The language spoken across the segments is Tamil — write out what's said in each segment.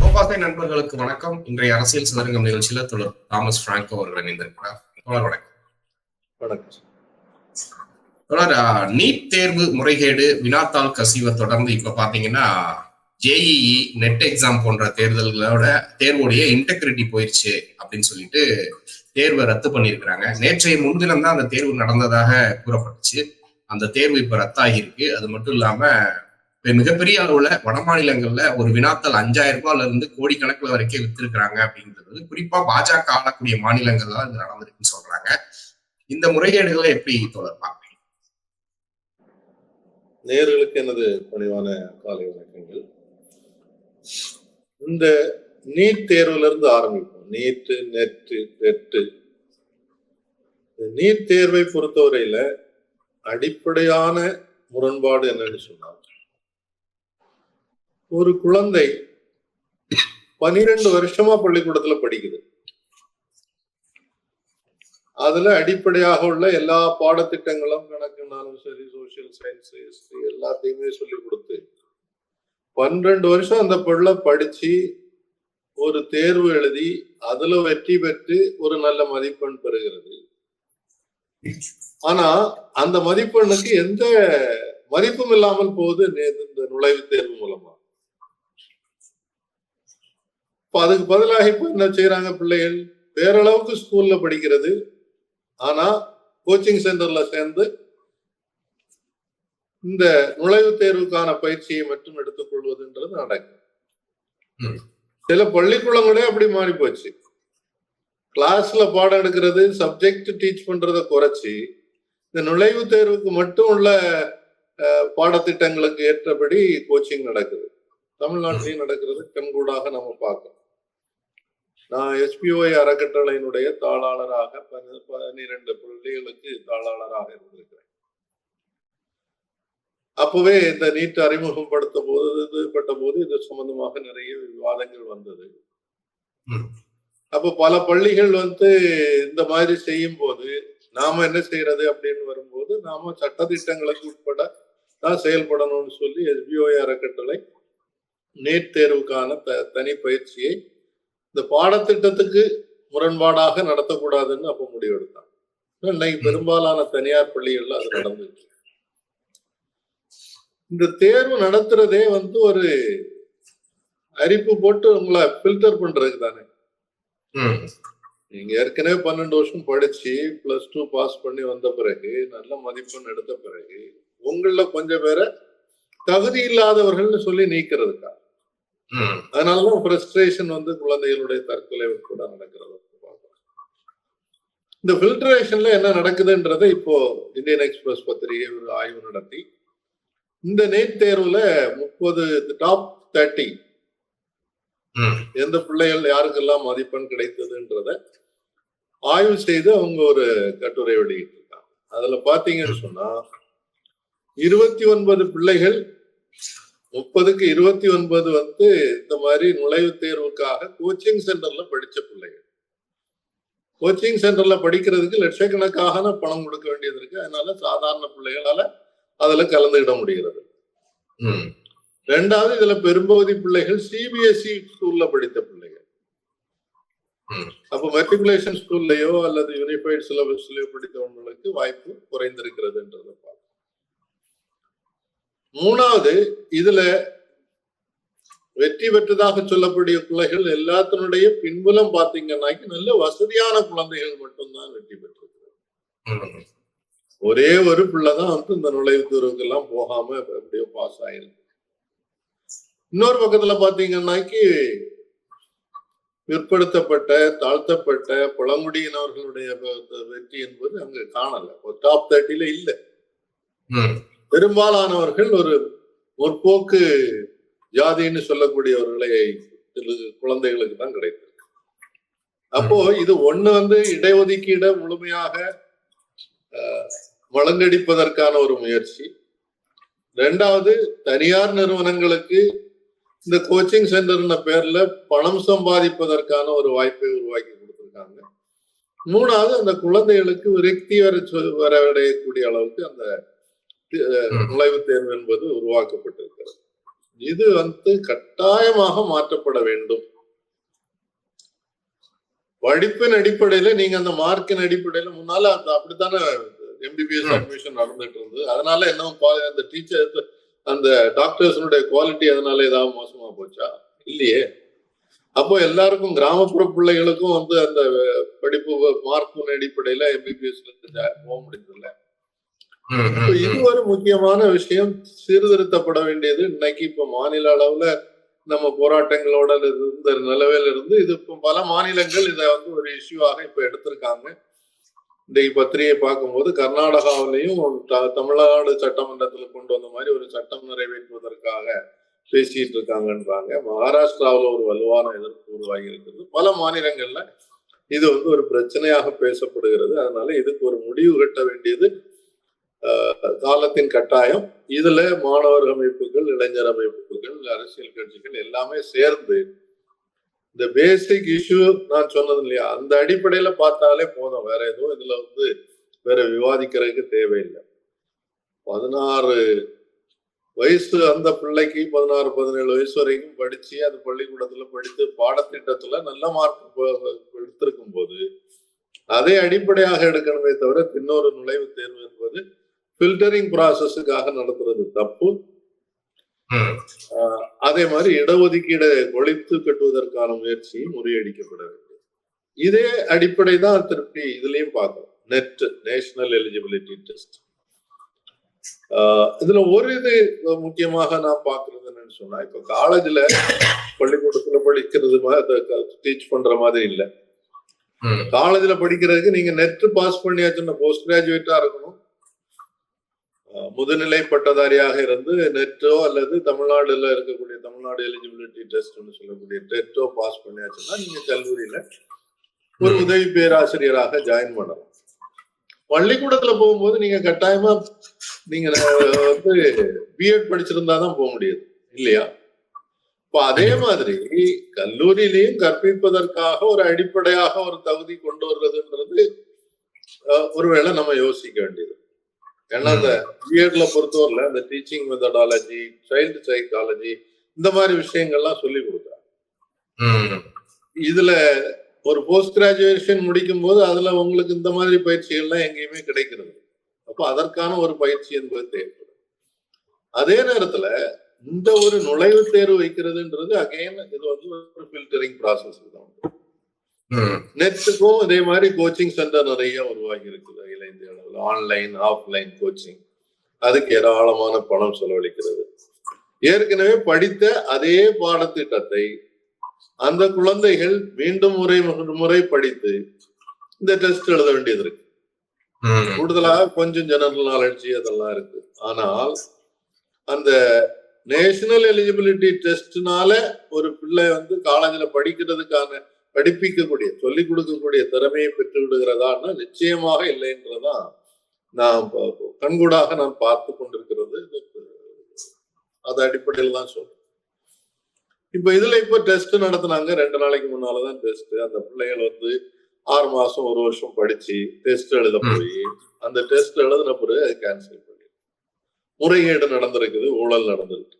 கோபாசை நண்பர்களுக்கு வணக்கம். இன்றைய அரசியல் சதுரங்கம் நிகழ்ச்சியில தொடர் தாமஸ் பிராங்கோ அவர்கள் இணைந்திருக்கிறார். தொடர் வணக்கம். வணக்கம் தொடர் நீட் தேர்வு முறைகேடு வினாத்தாள் கசிவை தொடர்ந்து இப்ப பாத்தீங்கன்னா ஜேஇஇ நெட் எக்ஸாம் போன்ற தேர்தல்களோட தேர்வுடைய இன்டெகிரிட்டி போயிடுச்சு அப்படின்னு சொல்லிட்டு தேர்வை ரத்து பண்ணியிருக்கிறாங்க. நேற்றைய முன்தினம் தான் அந்த தேர்வு நடந்ததாக கூறப்பட்டுச்சு. அந்த தேர்வு இப்ப ரத்தாகி இருக்கு அது மட்டும் இல்லாம மிகப்பெரிய அளவுல வட மாநிலங்கள்ல ஒரு வினாத்தல் அஞ்சாயிரம் ரூபாயில இருந்து கோடிக்கணக்கில் வரைக்கும் வித்திருக்கிறாங்க அப்படின்றது குறிப்பா பாஜக ஆளக்கூடிய மாநிலங்கள்ல தான் இது நடந்திருக்குன்னு சொல்றாங்க. இந்த முறைகேடுகளை எப்படி தொடர்பாங்க நேர்களுக்கு எனது பணிவான காலை வணக்கங்கள். இந்த நீட் தேர்வுல இருந்து ஆரம்பிப்போம். நீட்டு நெட்டு நெட்டு நீட் தேர்வை பொறுத்தவரையில அடிப்படையான முரண்பாடு என்னன்னு சொன்னால் ஒரு குழந்தை பனிரெண்டு வருஷமா பள்ளிக்கூடத்துல படிக்குது. அதுல அடிப்படையாக உள்ள எல்லா பாடத்திட்டங்களும் கணக்குனாலும் சரி சோசியல் சயின்ஸ் ஹிஸ்டரி எல்லாத்தையுமே சொல்லி கொடுத்து பன்னிரண்டு வருஷம் அந்த பிள்ளை படிச்சு ஒரு தேர்வு எழுதி அதுல வெற்றி பெற்று ஒரு நல்ல மதிப்பெண் பெறுகிறது. ஆனா அந்த மதிப்பெண்ணுக்கு எந்த மதிப்பும் இல்லாமல் போகுது இந்த நுழைவுத் தேர்வு மூலமா. இப்ப அதுக்கு பதிலாக இப்ப என்ன செய்யறாங்க பிள்ளைகள்? பேரளவுக்கு ஸ்கூல்ல படிக்கிறது. ஆனா கோச்சிங் சென்டர்ல சேர்ந்து இந்த நுழைவுத் தேர்வுக்கான பயிற்சியை மட்டும் எடுத்துக்கொள்வதுன்றது நடக்கும். சில பள்ளிக்கூடங்களே அப்படி மாறி போச்சு. கிளாஸ்ல பாடம் எடுக்கிறது சப்ஜெக்ட் டீச் பண்றதை குறைச்சி இந்த நுழைவுத் தேர்வுக்கு மட்டும் உள்ள பாடத்திட்டங்களுக்கு ஏற்றபடி கோச்சிங் நடக்குது. தமிழ்நாட்டிலையும் நடக்கிறது. கண்கூடாக நம்ம பார்க்கணும் நான் எஸ்பிஓஐ அறக்கட்டளையினுடைய தாளாளராக பன்ன- பன்னிரண்டு பள்ளிகளுக்கு தாளாளராக இருந்திருக்கிறேன் அப்பவே இந்த நீட் அறிமுகப்படுத்த போது பட்ட போது இது சம்பந்தமாக நிறைய விவாதங்கள் வந்தது. அப்ப பல பள்ளிகள் வந்து இந்த மாதிரி செய்யும் போது நாம என்ன செய்யறது அப்படின்னு வரும்போது நாம சட்டதிட்டங்களுக்கு உட்பட தான் செயல்படணும்னு சொல்லி எஸ்பிஓஐ அறக்கட்டளை நீட் தேர்வுக்கான த தனி பயிற்சியை இந்த பாடத்திட்டத்துக்கு முரண்பாடாக நடத்தக்கூடாதுன்னு அப்ப முடிவெடுத்தாங்க இன்னைக்கு பெரும்பாலான தனியார் பள்ளிகள்ல அது நடந்துச்சு. இந்த தேர்வு நடத்துறதே வந்து ஒரு அரிப்பு போட்டு உங்களை ஃபில்டர் பண்றதுக்கு தானே. நீங்க ஏற்கனவே பன்னெண்டு வருஷம் படிச்சு பிளஸ் டூ பாஸ் பண்ணி வந்த பிறகு நல்ல மதிப்பெண் எடுத்த பிறகு உங்கள கொஞ்சம் பேரை தகுதி இல்லாதவர்கள்னு சொல்லி நீக்கிறதுக்கா? அதனாலதான் ஃப்ரஸ்ட்ரேஷன் வந்து குழந்தைகளுடைய தற்கொலை கூட நடக்கிறது. இந்த ஃபில்ட்ரேஷன்ல என்ன நடக்குதுன்றதை இப்போ இந்தியன் எக்ஸ்பிரஸ் பத்திரிகை ஒரு ஆய்வு நடத்தி. இந்த நீட் தேர்வுல முப்பது டாப் தேர்ட்டி எந்த பிள்ளைகள் யாருக்கெல்லாம் மதிப்பெண் கிடைத்ததுன்றத ஆய்வு செய்து அவங்க ஒரு கட்டுரை வெளியிட்டிருக்காங்க. அதுல பாத்தீங்கன்னு சொன்னா இருபத்தி ஒன்பது பிள்ளைகள் முப்பதுக்கு இருபத்தி ஒன்பது வந்து இந்த மாதிரி நுழைவுத் தேர்வுக்காக கோச்சிங் சென்டர்ல படிச்ச பிள்ளைகள். கோச்சிங் சென்டர்ல படிக்கிறதுக்கு லட்சக்கணக்கான பணம் கொடுக்க வேண்டியது இருக்கு. அதனால சாதாரண பிள்ளைகளால அதுல கலந்துக்கிட முடிகிறது. ரெண்டாவது இதுல பெரும்பகுதி பிள்ளைகள் சிபிஎஸ்இ ஸ்கூல்ல படித்த பிள்ளைகள். அப்ப மெட்ரிகுலேஷன் ஸ்கூல்லயோ அல்லது யூனிஃபைட் சிலபஸ்லயோ படித்தவங்களுக்கு வாய்ப்பு குறைந்திருக்கிறதுன்றதை பார்க்கணும். மூணாவது இதுல வெற்றி பெற்றதாக சொல்லக்கூடிய பிள்ளைகள் எல்லாத்தினுடைய பின்புலம் பாத்தீங்கன்னாக்கி நல்ல வசதியான குழந்தைகள் மட்டும்தான் வெற்றி பெற்றிருக்கிறது ஒரே ஒரு பிள்ளைதான் வந்து இந்த நுழைவுத் தேர்வுக்கெல்லாம் போகாம எப்படியோ பாஸ் ஆயிருக்கு. இன்னொரு பக்கத்துல பாத்தீங்கன்னாக்கி பிற்படுத்தப்பட்ட தாழ்த்தப்பட்ட பழங்குடியினவர்களுடைய வெற்றி என்பது அங்க காணல. டாப் தேர்ட்டில இல்ல. பெரும்பாலானவர்கள் ஒரு முற்போக்கு ஜாதின்னு சொல்லக்கூடியவர்களை சில குழந்தைகளுக்கு தான் கிடைத்தது அப்போ இது ஒண்ணு வந்து இடஒதுக்கீட முழுமையாக வழங்கடிப்பதற்கான ஒரு முயற்சி. ரெண்டாவது தனியார் நிறுவனங்களுக்கு இந்த கோச்சிங் சென்டர்ன பேர்ல பணம் சம்பாதிப்பதற்கான ஒரு வாய்ப்பை உருவாக்கி கொடுத்திருக்காங்க. மூணாவது அந்த குழந்தைகளுக்கு விரக்தி வர வரவடையக்கூடிய அளவுக்கு அந்த. நுழைவுத் தேர்வு என்பது உருவாக்கப்பட்டிருக்கிறது. இது வந்து கட்டாயமாக மாற்றப்பட வேண்டும். படிப்பின் அடிப்படையில நீங்க அந்த மார்க்கின் அடிப்படையில முன்னால அந்த அப்படித்தானே எம்பிபிஎஸ். அட்மிஷன் நடந்துட்டு இருந்தது. அதனால என்ன அந்த டீச்சர் அந்த டாக்டர்ஸனுடைய குவாலிட்டி அதனால ஏதாவது மோசமா போச்சா? இல்லையே. அப்போ எல்லாருக்கும் கிராமப்புற பிள்ளைகளுக்கும் வந்து அந்த படிப்பு மார்க்கின் அடிப்படையில எம்பிபிஎஸ்ல போக முடியல இது ஒரு முக்கியமான விஷயம். சீர்திருத்தப்பட வேண்டியது இன்னைக்கு இப்ப மாநில அளவுல நம்ம போராட்டங்களோட இருந்த நிலவையில இருந்து இது இப்ப பல மாநிலங்கள் இதை வந்து ஒரு இஷ்யூவாக இப்ப எடுத்திருக்காங்க. இன்றைக்கு பத்திரிகை பார்க்கும்போது கர்நாடகாவிலையும் தமிழ்நாடு சட்டமன்றத்தில் கொண்டு வந்த மாதிரி ஒரு சட்டம் நிறைவேற்றுவதற்காக பேசிட்டு இருக்காங்கன்றாங்க. மகாராஷ்டிராவில் ஒரு வலுவான எதிர்ப்பு உருவாகி இருக்கிறது பல மாநிலங்கள்ல இது வந்து ஒரு பிரச்சனையாக பேசப்படுகிறது. அதனால இதுக்கு ஒரு முடிவு கட்ட வேண்டியது காலத்தின் கட்டாயம். இதுல மாணவர் அமைப்புகள் இளைஞர் அமைப்புகள் அரசியல் கட்சிகள் எல்லாமே சேர்ந்து இந்த பேசிக் இஷ்யூ நான் சொன்னது இல்லையா? அந்த அடிப்படையில பார்த்தாலே போதும். வேற எதுவும் இதுல வந்து வேற விவாதிக்கிறதுக்கு தேவையில்லை. பதினாறு வயசு அந்த பிள்ளைக்கு பதினாறு பதினேழு வயசு வரைக்கும் படிச்சு அது பள்ளிக்கூடத்துல படித்து பாடத்திட்டத்துல நல்ல மார்க் எடுத்திருக்கும் போது அதை அடிப்படையாக எடுக்கணுமே தவிர இன்னொரு நுழைவுத் தேர்வு என்பது ஃபில்டரிங் ப்ராசஸுக்காக நடத்துறது தப்பு. அதே மாதிரி இடஒதுக்கீடை ஒழித்து கட்டுவதற்கான முயற்சியும் முறியடிக்கப்பட வேண்டும். இதே அடிப்படை தான் திருப்பி இதுலயும் பார்க்கணும். நெட் நேஷனல் எலிஜிபிலிட்டி டெஸ்ட் இதுல ஒரு இது முக்கியமாக நான் பாக்குறது என்னன்னு சொன்னா இப்ப காலேஜ்ல பள்ளிக்கூடத்துல படிக்கிறது டீச் பண்ற மாதிரி இல்ல. காலேஜ்ல படிக்கிறதுக்கு நீங்க நெட் பாஸ் பண்ணியாச்சுன்னா போஸ்ட் கிராஜுவேட்டா இருக்கணும். முதுநிலை பட்டதாரியாக இருந்து நெட்டோ அல்லது தமிழ்நாடுல இருக்கக்கூடிய தமிழ்நாடு எலிஜிபிலிட்டி டெஸ்ட்னு சொல்லக்கூடிய டெட்டோ பாஸ் பண்ணியாச்சுன்னா நீங்க கல்லூரியில ஒரு. உதவி பேராசிரியராக ஜாயின் பண்ணலாம். பள்ளிக்கூடத்துல போகும்போது நீங்க கட்டாயமா நீங்க வந்து பிஎட் படிச்சிருந்தா தான் போக முடியாது இல்லையா? இப்ப அதே மாதிரி கல்லூரியிலையும் கற்பிப்பதற்காக ஒரு அடிப்படையாக ஒரு தகுதி கொண்டு வர்றதுன்றது ஒருவேளை நம்ம யோசிக்க வேண்டியது. ஏன்னா அந்த பிஎட்ல பொறுத்தவரையில இந்த டீச்சிங் மெத்தடாலஜி சைல்டு சைக்காலஜி இந்த மாதிரி விஷயங்கள்லாம் சொல்லி கொடுக்குறாங்க. இதுல ஒரு போஸ்ட் கிராஜுவேஷன் முடிக்கும் போது அதுல உங்களுக்கு இந்த மாதிரி பயிற்சிகள்லாம் எங்கேயுமே கிடைக்கிறது அப்போ அதற்கான ஒரு பயிற்சி என்பது தேவைப்படும் அதே நேரத்துல இந்த ஒரு நுழைவுத் தேர்வு வைக்கிறதுன்றது அகைன் இது வந்து ஒரு ஃபில்டரிங் ப்ராசஸ் தான். நெட்டுக்கும் இதே மாதிரி கோச்சிங் சென்டர் நிறைய உருவாகி இருக்குது அகில இந்திய அளவில் ஆன்லைன் ஆஃப்லைன் கோச்சிங் அதுக்கு ஏராளமான பணம் செலவழிக்கிறது. ஏற்கனவே படித்த அதே பாடத்திட்டத்தை அந்த குழந்தைகள் மீண்டும் முறை முறை படித்து இந்த டெஸ்ட் எழுத வேண்டியது இருக்கு. கூடுதலாக கொஞ்சம் ஜெனரல் நாலேஜ் அதெல்லாம் இருக்கு. ஆனால் அந்த நேஷனல் எலிஜிபிலிட்டி டெஸ்ட்னால ஒரு பிள்ளை வந்து காலேஜில் படிக்கிறதுக்கான படிப்பிக்கக்கூடிய சொல்லிக் கொடுக்கக்கூடிய திறமையை பெற்று விடுகிறதான்னா நிச்சயமாக இல்லைன்றதான் நான் கண்கூடாக நான் பார்த்து கொண்டிருக்கிறது. அது அடிப்படையில் தான் சொல்றேன். இப்ப இதுல இப்ப டெஸ்ட் நடத்துனாங்க. ரெண்டு நாளைக்கு முன்னாலதான் டெஸ்ட் அந்த பிள்ளைகள் வந்து ஆறு மாசம் ஒரு வருஷம் படிச்சு டெஸ்ட் எழுத போய் அந்த டெஸ்ட் எழுதின பிறகு அது கேன்சல் பண்ணி முறைகேடு நடந்திருக்குது ஊழல் நடந்திருக்கு.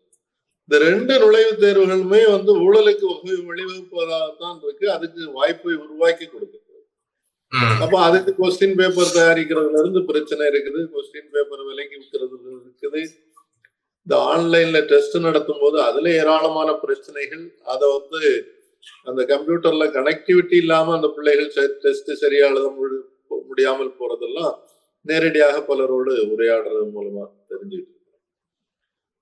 இந்த ரெண்டு நுழைவுத் தேர்வுகளுமே வந்து ஊழலுக்கு வகை- வழிவகுப்பதாகத்தான் இருக்கு. அதுக்கு வாய்ப்பை உருவாக்கி கொடுக்குது. அப்ப அதுக்கு கொஸ்டின் பேப்பர் தயாரிக்கிறதுல இருந்து பிரச்சனை இருக்குது. கொஸ்டின் பேப்பர் விலைக்கு விற்கிறது இருக்குது. இந்த ஆன்லைன்ல டெஸ்ட் நடத்தும் போது அதுல ஏராளமான பிரச்சனைகள். அதை வந்து அந்த கம்ப்யூட்டர்ல கனெக்டிவிட்டி இல்லாம அந்த பிள்ளைகள் டெஸ்ட் சரியா எழுத முடி- முடியாமல் போறதெல்லாம் நேரடியாக பலரோடு உரையாடுறது மூலமா தெரிஞ்சுக்கிட்டு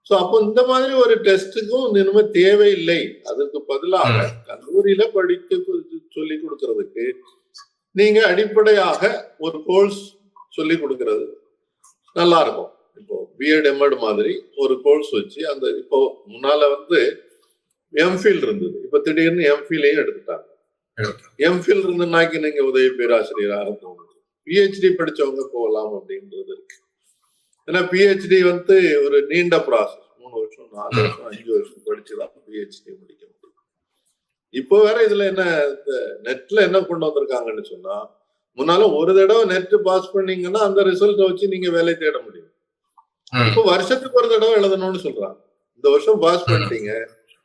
ஸோ அப்போ இந்த மாதிரி ஒரு டெஸ்ட்டுக்கும் இனிமே தேவையில்லை. அதற்கு பதிலாக கல்லூரியில படிக்க சொல்லி கொடுக்கறதுக்கு நீங்க அடிப்படையாக ஒரு கோர்ஸ் சொல்லி கொடுக்கறது நல்லா இருக்கும் இப்போ பிஎட் எம்எட் மாதிரி ஒரு கோர்ஸ் வச்சு அந்த இப்போ முன்னால வந்து எம்ஃபில் இருந்தது. இப்ப திடீர்னு எம்ஃபிலையும் எடுத்துட்டாங்க. எம்ஃபில் இருந்தனாக்கி நீங்க உதவி பேராசிரியராக போகணும் பிஹெச்டி படிச்சவங்க போகலாம் அப்படின்றது இருக்கு. ஏன்னா பிஹெச்டி வந்து ஒரு நீண்ட ப்ராசஸ் மூணு வருஷம் நாலு. வருஷம் அஞ்சு வருஷம் படிச்சுதான் பிஹெச்டி முடிக்க முடியும். இப்போ வேற இதுல என்ன நெட்ல என்ன கொண்டு வந்திருக்காங்கன்னு சொன்னா முன்னால ஒரு தடவை நெட் பாஸ் பண்ணீங்கன்னா அந்த ரிசல்ட்டை வச்சு நீங்க வேலை தேட முடியும். இப்போ வருஷத்துக்கு ஒரு தடவை எழுதணும்னு சொல்றாங்க. இந்த வருஷம் பாஸ் பண்ணிட்டீங்க.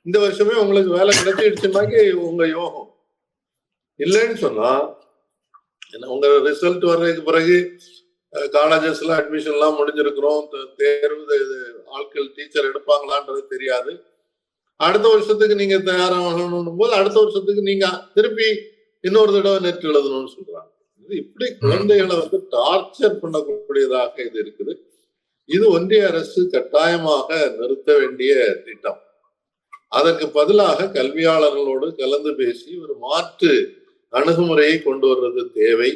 இந்த வருஷமே உங்களுக்கு வேலை கிடைச்சிடுச்சுனாக்கி உங்க யோகம். இல்லைன்னு சொன்னா உங்க ரிசல்ட் வர்றதுக்கு பிறகு காலேஜஸ்ல அட்மிஷன் எல்லாம் முடிஞ்சிருக்கிறோம். தேர்வு ஆட்கள் டீச்சர் எடுப்பாங்களான்றது தெரியாது. அடுத்த வருஷத்துக்கு நீங்க தயாராகணும் போது அடுத்த வருஷத்துக்கு நீங்க திருப்பி இன்னொரு தடவை நெட் எழுதணும்னு சொல்றாங்க. இது இப்படி குழந்தைகளை வந்து டார்ச்சர் பண்ணக்கூடியதாக இது இருக்குது. இது ஒன்றிய அரசு கட்டாயமாக நிறுத்த வேண்டிய திட்டம். அதற்கு பதிலாக கல்வியாளர்களோடு கலந்து பேசி ஒரு மாற்று அணுகுமுறையை கொண்டு வர்றது தேவை.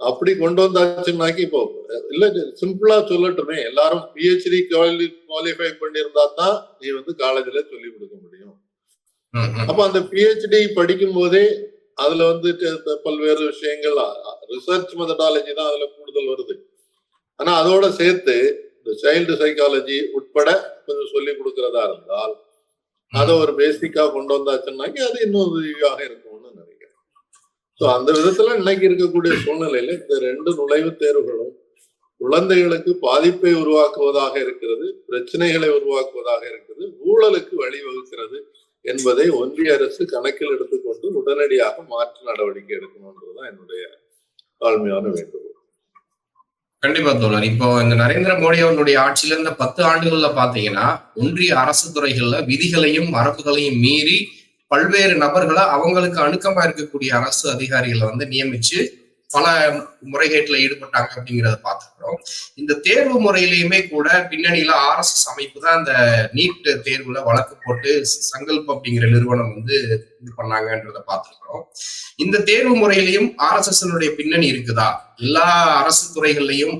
அப்படி கொண்டு வந்தாச்சுன்னாக்கி இப்போ இல்ல சிம்பிளா சொல்லட்டுமே. எல்லாரும் பிஹெச்டி குவாலிஃபை பண்ணியிருந்தா தான் நீ வந்து காலேஜ்ல சொல்லி கொடுக்க முடியும். அப்ப அந்த பிஹெச்டி படிக்கும் போதே அதுல வந்து பல்வேறு விஷயங்கள் ரிசர்ச் மெத்தடாலஜி தான் அதுல கூடுதல் வருது. ஆனா அதோட சேர்த்து இந்த சைல்டு சைக்காலஜி உட்பட கொஞ்சம் சொல்லி கொடுக்கறதா இருந்தால் அதை ஒரு பேசிக்கா கொண்டு வந்தாச்சுன்னாக்கி அது இன்னும் உதவியாக நினைக்கிறேன் ஸோ அந்த விதத்துல இன்னைக்கு இருக்கக்கூடிய சூழ்நிலையில இந்த ரெண்டு நுழைவுத் தேர்வுகளும் குழந்தைகளுக்கு பாதிப்பை உருவாக்குவதாக இருக்கிறது பிரச்சனைகளை உருவாக்குவதாக இருக்கிறது ஊழலுக்கு வழிவகுக்கிறது என்பதை ஒன்றிய அரசு கணக்கில் எடுத்துக்கொண்டு உடனடியாக மாற்று நடவடிக்கை எடுக்கணும்ன்றதுதான் என்னுடைய தாழ்மையான வேண்டுகோள். கண்டிப்பா தோழர். இப்போ இந்த நரேந்திர மோடி அவருடைய ஆட்சியில இருந்த பத்து ஆண்டுகள்ல பாத்தீங்கன்னா ஒன்றிய அரசு துறைகள்ல விதிகளையும் மரபுகளையும் மீறி பல்வேறு நபர்களை அவங்களுக்கு அணுக்கமா இருக்கக்கூடிய அரசு அதிகாரிகளை வந்து நியமிச்சு பல முறைகேட்டில் ஈடுபட்டாங்க அப்படிங்கிறத பார்த்துக்கிறோம் இந்த தேர்வு முறையிலையுமே கூட பின்னணியில ஆர்எஸ்எஸ் அமைப்பு தான் இந்த நீட் தேர்வுல வழக்கு போட்டு சங்கல்ப் அப்படிங்கிற நிறுவனம் வந்து இது பண்ணாங்கன்றத பார்த்துருக்கிறோம். இந்த தேர்வு முறையிலையும் ஆர்எஸ்எஸ்னுடைய பின்னணி இருக்குதா? எல்லா அரசு துறைகள்லையும்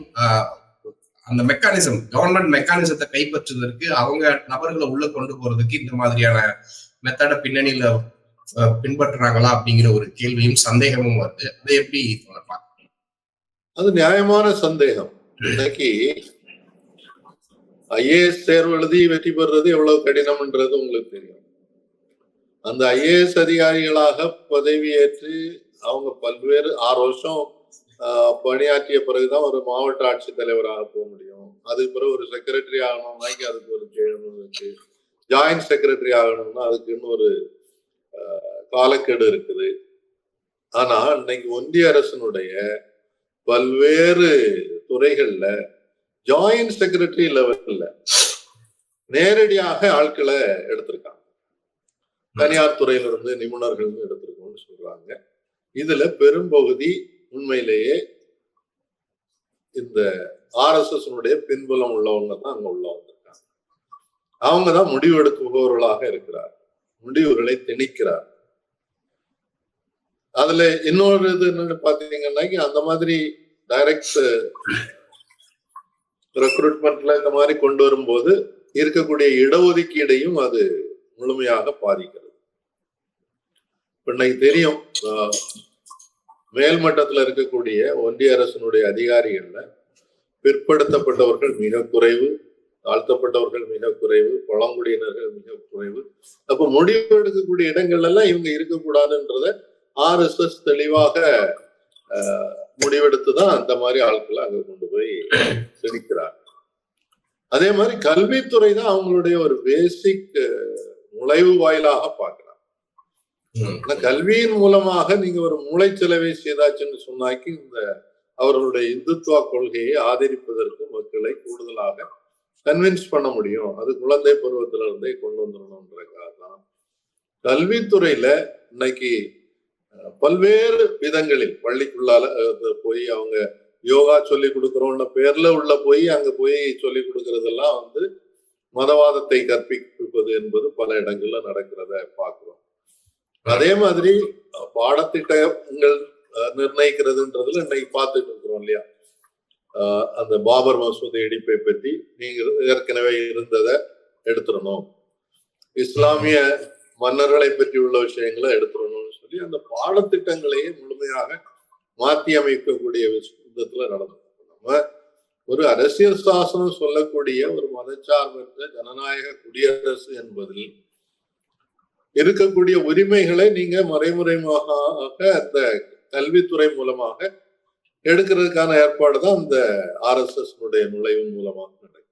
அந்த மெக்கானிசம் கவர்மெண்ட் மெக்கானிசத்தை கைப்பற்றுவதற்கு அவங்க நபர்களை உள்ள கொண்டு போறதுக்கு இந்த மாதிரியான மெத்தட பின்னணியில பின்பற்றுறாங்களா அப்படிங்கிற ஒரு கேள்வியும் சந்தேகமும் வருது. அதை எப்படி அது நியாயமான சந்தேகம். இன்னைக்கு ஐஏஎஸ் தேர்வு எழுதி வெற்றி பெறுறது எவ்வளவு கடினம்ன்றது உங்களுக்கு தெரியும். அந்த ஐஏஎஸ் அதிகாரிகளாக பதவியேற்று அவங்க பல்வேறு ஆறு வருஷம் பணியாற்றிய பிறகுதான் ஒரு மாவட்ட ஆட்சித்தலைவராக போக முடியும். அதுக்கு பிறகு ஒரு செக்ரட்டரி ஆகணும்னாக்கி அதுக்கு ஒரு கேள்வி இருக்கு. ஜாயிண்ட் செக்ரட்டரி ஆகணும்னா அதுக்கு இன்னொரு ஆஹ், காலக்கெடு இருக்குது. ஆனா இன்னைக்கு ஒன்றிய அரசனுடைய பல்வேறு துறைகள்ல ஜாயிண்ட் செக்ரட்டரி லெவல்ல நேரடியாக ஆட்களை எடுத்திருக்காங்க. தனியார் துறையிலிருந்து நிபுணர்கள் எடுத்திருக்கோம்னு சொல்றாங்க. இதுல பெரும்பகுதி உண்மையிலேயே இந்த ஆர்எஸ்எஸ் பின்புலம் உள்ளவங்க தான் அங்க உள்ள வந்திருக்காங்க. அவங்க தான் முடிவு எடுக்குபவர்களாக இருக்கிறார். முடிவுகளை திணிக்கிறார். அதுல இன்னொரு இது என்னன்னு அந்த மாதிரி டைரக்ட் ரெக்ரூட்மெண்ட்ல இந்த மாதிரி கொண்டு வரும்போது இருக்கக்கூடிய இடஒதுக்கீடையும் அது முழுமையாக பாதிக்கிறது. இப்ப இன்னைக்கு தெரியும் மேல் மேல்மட்டத்துல இருக்கக்கூடிய ஒன்றிய அரசினுடைய அதிகாரிகள்ல பிற்படுத்தப்பட்டவர்கள் மிக குறைவு தாழ்த்தப்பட்டவர்கள் மிக குறைவு பழங்குடியினர்கள் மிக குறைவு. அப்ப முடிவு எடுக்கக்கூடிய இடங்கள்ல எல்லாம் இவங்க இருக்கக்கூடாதுன்றத ஆர்எஸ்எஸ் தெளிவாக ஆஹ், முடிவெடுத்து தான் அந்த மாதிரி ஆட்களை அங்க கொண்டு போய் திணிக்கிறாங்க அதே மாதிரி கல்வித்துறை தான் அவங்களுடைய ஒரு பேசிக் நுழைவு வாயிலாக பார்க்கிறாங்க. கல்வியின் மூலமாக நீங்க ஒரு மூளைச்சலவை செய்தாச்சுன்னு சொன்னாக்கி இந்த அவர்களுடைய இந்துத்துவ கொள்கையை ஆதரிப்பதற்கு மக்களை கூடுதலாக கன்வின்ஸ் பண்ண முடியும். அது குழந்தை பருவத்துல இருந்தே கொண்டு வந்துடணுன்றதுக்காக தான். கல்வித்துறையில இன்னைக்கு பல்வேறு விதங்களில் பள்ளிக்குள்ளால போய் அவங்க யோகா சொல்லி கொடுக்குறோம்ன பேர்ல உள்ள போய் அங்க போய் சொல்லி கொடுக்கறதெல்லாம் வந்து மதவாதத்தை கற்பிப்பது என்பது பல இடங்கள்ல நடக்கிறத பார்க்கிறோம். அதே மாதிரி பாடத்திட்டங்கள் நிர்ணயிக்கிறதுன்றதுல இன்னைக்கு பார்த்துட்டு இருக்கிறோம் இல்லையா? அந்த பாபர் மசூதி இடிப்பை பற்றி நீங்க ஏற்கனவே இருந்ததை எடுத்துடணும். இஸ்லாமிய மன்னர்களை பற்றி உள்ள விஷயங்களை எடுத்துடணும்னு சொல்லி அந்த பாடத்திட்டங்களையே முழுமையாக மாற்றி அமைக்கக்கூடிய விதத்துல நடந்தது நம்ம ஒரு அரசியல் சாசனம் சொல்லக்கூடிய ஒரு மதச்சார்பற்ற ஜனநாயக குடியரசு என்பதில் இருக்கக்கூடிய உரிமைகளை நீங்க மறைமுறைமாக அந்த கல்வித்துறை மூலமாக எடுக்கிறதுக்கான ஏற்பாடு தான் இந்த ஆர்எஸ்எஸ் நுழைவு மூலமாக நடக்கும்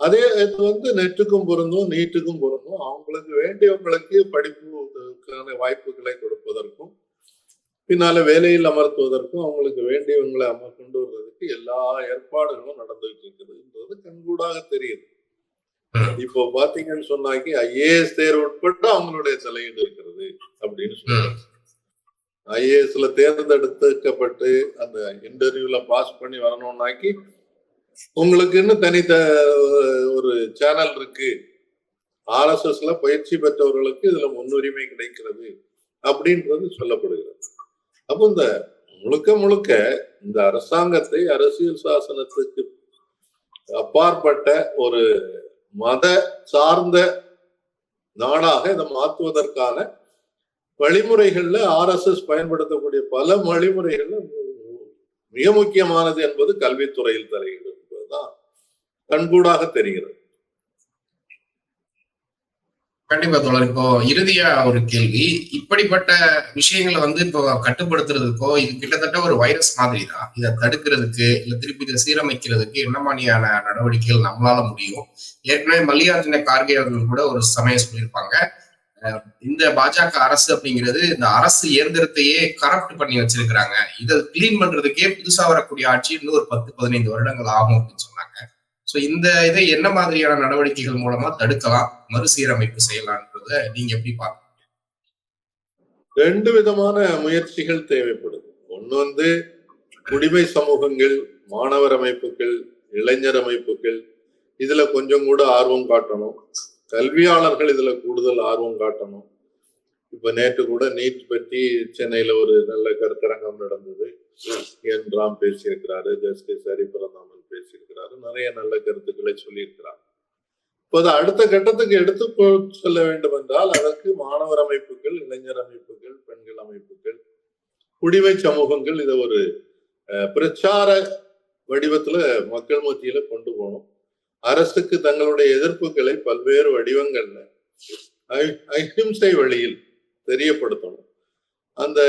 அதே இது வந்து நெட்டுக்கும் பொருந்தும் நீட்டுக்கும் பொருந்தும். அவங்களுக்கு வேண்டியவங்களுக்கு படிப்புக்கான வாய்ப்புகளை கொடுப்பதற்கும் பின்னால வேலையில் அமர்த்துவதற்கும் அவங்களுக்கு வேண்டியவங்களை அமர் கொண்டு வர்றதுக்கு எல்லா ஏற்பாடுகளும் நடந்துகிட்டு இருக்குதுன்றது கண்கூடாக தெரியுது. இப்போ பாத்தீங்கன்னு சொன்னாக்கி ஐஏஎஸ் தேர்வு உட்பட்டு அவங்களுடைய தலையீடு இருக்கிறது அப்படின்னு சொல்றாங்க. ஐஏஎஸ்ல தேர்ந்தெடுத்துக்கப்பட்டு அந்த இன்டர்வியூல பாஸ் பண்ணி வரணும்னாக்கி உங்களுக்குன்னு தனித்த ஒரு சேனல் இருக்கு. ஆர்எஸ்எஸ்ல பயிற்சி பெற்றவர்களுக்கு இதுல முன்னுரிமை கிடைக்கிறது அப்படின்றது சொல்லப்படுகிறது. அப்போ இந்த முழுக்க முழுக்க இந்த அரசாங்கத்தை அரசியல் சாசனத்துக்கு அப்பாற்பட்ட ஒரு மத சார்ந்த நாடாக இதை மாற்றுவதற்கான வழிமுறைகள்ல ஆர்எஸ்எஸ் பயன்படுத்தக்கூடிய பல வழிமுறைகள்ல மிக முக்கியமானது என்பது கல்வித்துறையில் தலையீடு என்பதுதான் கண்கூடாக தெரிகிறது. கண்டிப்பா தோழர். இப்போ இறுதியா ஒரு கேள்வி. இப்படிப்பட்ட விஷயங்களை வந்து இப்போ கட்டுப்படுத்துறதுக்கோ இது கிட்டத்தட்ட ஒரு வைரஸ் மாதிரி தான் இதை தடுக்கிறதுக்கு இல்ல திருப்பி இதை சீரமைக்கிறதுக்கு என்ன மாதிரியான நடவடிக்கைகள் நம்மளால முடியும்? ஏற்கனவே மல்லிகார்ஜுன கார்கே அவர்கள் கூட ஒரு சமயம் சொல்லியிருப்பாங்க. இந்த பாஜக அரசு அப்படிங்கிறது இந்த அரசு இயந்திரத்தையே கரப்ட் பண்ணி வச்சிருக்கிறாங்க. இதை கிளீன் பண்றதுக்கே புதுசா வரக்கூடிய ஆட்சி இன்னும் ஒரு பத்து பதினைந்து வருடங்கள் ஆகும் அப்படின்னு சொன்னாங்க. சோ இந்த இதை என்ன மாதிரியான நடவடிக்கைகள் மூலமா தடுக்கலாம் மறுசீரமைப்பு செய்யலாம்ன்றத நீங்க எப்படி பாருங்க ரெண்டு விதமான முயற்சிகள் தேவைப்படுது. ஒன்னு வந்து குடிமை சமூகங்கள் மாணவர் அமைப்புகள் இளைஞர் அமைப்புகள் இதுல கொஞ்சம் கூட ஆர்வம் காட்டணும். கல்வியாளர்கள் இதுல கூடுதல் ஆர்வம் காட்டணும். இப்ப நேற்று கூட நீட் பற்றி சென்னையில ஒரு நல்ல கருத்தரங்கம் நடந்தது. என் ராம் பேசியிருக்கிறாரு ஜஸ்டிஸ் ஹரிபுரம் பேசியிருக்கிறாரு. நிறைய நல்ல கருத்துக்களை சொல்லியிருக்கிறார். இப்போது அடுத்த கட்டத்துக்கு எடுத்து செல்ல வேண்டும் என்றால் அதற்கு மாணவர் அமைப்புகள் இளைஞர் அமைப்புகள் பெண்கள் அமைப்புகள் குடிமை சமூகங்கள் இதை ஒரு பிரச்சார வடிவத்துல மக்கள் மத்தியில கொண்டு போகணும். அரசுக்கு தங்களுடைய எதிர்ப்புகளை பல்வேறு வடிவங்கள்ல அஹிம்சை வழியில் தெரியப்படுத்தணும். அந்த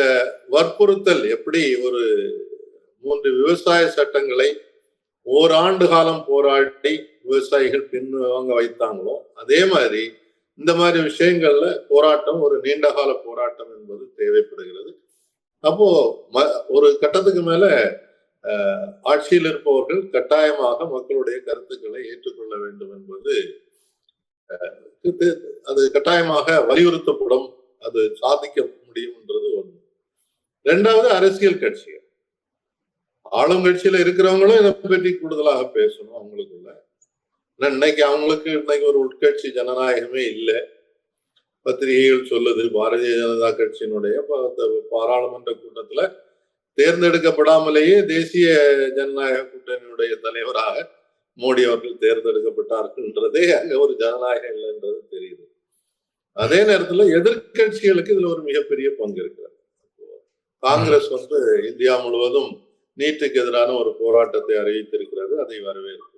வற்புறுத்தல் எப்படி ஒரு மூன்று விவசாய சட்டங்களை ஓராண்டு காலம் போராடி விவசாயிகள் பின்வாங்க வைத்தாங்களோ அதே மாதிரி இந்த மாதிரி விஷயங்கள்ல போராட்டம் ஒரு நீண்ட கால போராட்டம் என்பது தேவைப்படுகிறது. அப்போ ம- ஒரு கட்டத்துக்கு மேல ஆட்சியில் இருப்பவர்கள் கட்டாயமாக மக்களுடைய கருத்துக்களை ஏற்றுக்கொள்ள வேண்டும் என்பது அது கட்டாயமாக வலியுறுத்தப்படும் அது சாதிக்க முடியும்ன்றது ஒன்று. ரெண்டாவது அரசியல் கட்சிகள். ஆளுங்கட்சியில இருக்கிறவங்களும் இதை பற்றி கூடுதலாக பேசணும் அவங்களுக்குள்ள. ஆனா இன்னைக்கு அவங்களுக்கு இன்னைக்கு ஒரு உட்கட்சி ஜனநாயகமே இல்லை. பத்திரிகைகள் சொல்லுது பாரதிய ஜனதா கட்சியினுடைய பாராளுமன்ற கூட்டத்துல தேர்ந்தெடுக்கப்படாமலேயே தேசிய ஜனநாயக கூட்டணியுடைய தலைவராக மோடி அவர்கள் தேர்ந்தெடுக்கப்பட்டார்கள்ன்றதே அங்க ஒரு ஜனநாயகம் இல்லைன்றது தெரியுது. அதே நேரத்துல எதிர்க்கட்சிகளுக்கு இதுல ஒரு மிகப்பெரிய பங்கு இருக்கிறது. காங்கிரஸ் வந்து இந்தியா முழுவதும் நீட்டுக்கு எதிரான ஒரு போராட்டத்தை அறிவித்திருக்கிறது அதை வரவேற்கிறது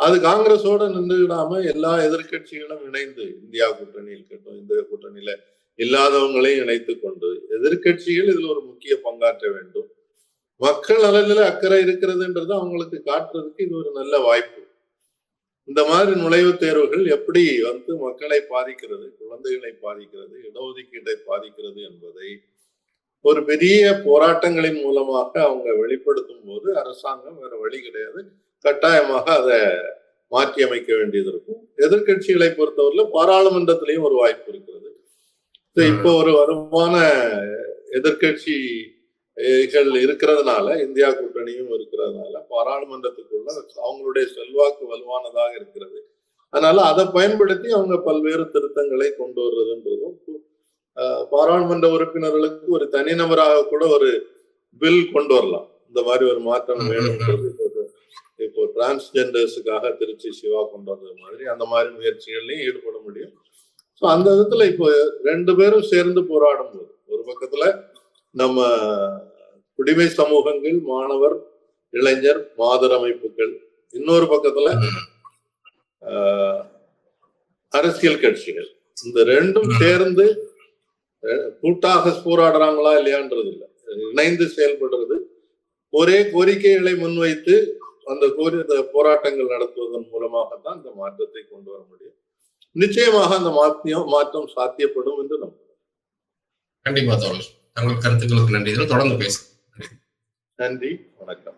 அது காங்கிரஸோட நின்றுவிடாம எல்லா எதிர்க்கட்சிகளும் இணைந்து இந்தியா கூட்டணி இருக்கட்டும் இந்திய கூட்டணியில இல்லாதவங்களையும் இணைத்து கொண்டு எதிர்க்கட்சிகள் இதுல ஒரு முக்கிய பங்காற்ற வேண்டும். மக்கள் நலனில அக்கறை இருக்கிறதுன்றது அவங்களுக்கு காட்டுறதுக்கு இது ஒரு நல்ல வாய்ப்பு. இந்த மாதிரி நுழைவுத் தேர்வுகள் எப்படி வந்து மக்களை பாதிக்கிறது குழந்தைகளை பாதிக்கிறது இடஒதுக்கீட்டை பாதிக்கிறது என்பதை ஒரு பெரிய போராட்டங்களின் மூலமாக அவங்க வெளிப்படுத்தும் போது அரசாங்கம் வேற வழி கிடையாது. கட்டாயமாக அதை மாற்றி அமைக்க வேண்டியது இருக்கும். எதிர்க்கட்சிகளை பொறுத்தவரையில பாராளுமன்றத்திலையும் ஒரு வாய்ப்பு இருக்கிறது. இப்போ ஒரு வருமான எதிர்க்கட்சிகள் இருக்கிறதுனால இந்தியா கூட்டணியும் இருக்கிறதுனால பாராளுமன்றத்துக்குள்ள அவங்களுடைய செல்வாக்கு வலுவானதாக இருக்கிறது. அதனால அதை பயன்படுத்தி அவங்க பல்வேறு திருத்தங்களை கொண்டு வர்றதுன்றதும் பாராளுமன்ற உறுப்பினர்களுக்கு ஒரு தனிநபராக கூட ஒரு பில் கொண்டு வரலாம். இந்த மாதிரி ஒரு மாற்றம் வேணும்ன்றது இப்போ டிரான்ஸ்ஜெண்டர்ஸுக்காக திருச்சி சிவா கொண்டு வந்தது மாதிரி அந்த மாதிரி முயற்சிகள்லையும் ஈடுபட முடியும். ஸோ அந்த விதத்துல இப்போ ரெண்டு பேரும் சேர்ந்து போராடும் போது ஒரு பக்கத்துல நம்ம குடிமை சமூகங்கள் மாணவர் இளைஞர் மாதர் அமைப்புகள் இன்னொரு பக்கத்துல ஆஹ், அரசியல் கட்சிகள். இந்த ரெண்டும் சேர்ந்து கூட்டாக போராடுறாங்களா இல்லையான்றது இல்லை. இணைந்து செயல்படுறது. ஒரே கோரிக்கைகளை முன்வைத்து அந்த கோரி அந்த போராட்டங்கள் நடத்துவதன் மூலமாகத்தான் இந்த மாற்றத்தை கொண்டு வர முடியும். நிச்சயமாக அந்த மாற்றியம் மாற்றம் சாத்தியப்படும் என்று நம்புகிறேன் கண்டிப்பா தோழர். தங்கள் கருத்துக்களுக்கு நன்றி. தொடர்ந்து பேச நன்றி. வணக்கம்.